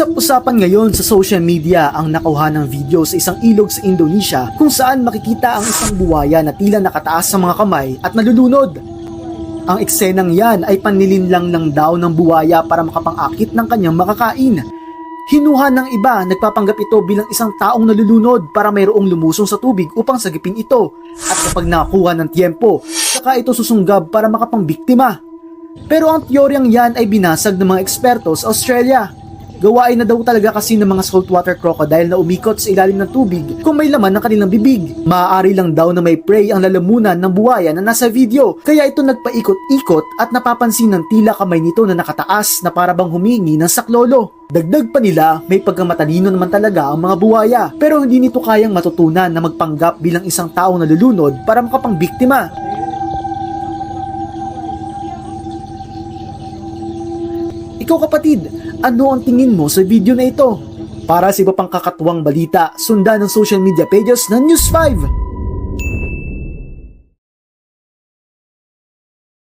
Usap-usapan ngayon sa social media ang nakuha ng video sa isang ilog sa Indonesia kung saan makikita ang isang buwaya na tila nakataas sa mga kamay at nalulunod. Ang eksenang yan ay panlilinlang lang daw ng buwaya para makapangakit ng kanyang makakain. Hinuha ng iba, nagpapanggap ito bilang isang taong nalulunod para mayroong lumusong sa tubig upang sagipin ito. At kapag nakuha ng tiempo, saka ito susunggab para makapangbiktima. Pero ang teoryang yan ay binasag ng mga eksperto sa Australia. Gawain na daw talaga kasi ng mga saltwater crocodile na umikot sa ilalim ng tubig kung may laman ng kanilang bibig. Maaari lang daw na may prey ang lalamunan ng buhaya na nasa video, kaya ito nagpaikot-ikot at napapansin ng tila kamay nito na nakataas na parabang humingi ng saklolo. Dagdag pa nila, may pagkamatalino naman talaga ang mga buwaya, pero hindi nito kayang matutunan na magpanggap bilang isang taong nalulunod para makapangbiktima. Ikaw kapatid, ano ang tingin mo sa video na ito? Para sa iba pang kakatuwang balita, sundan ang social media pages ng News 5.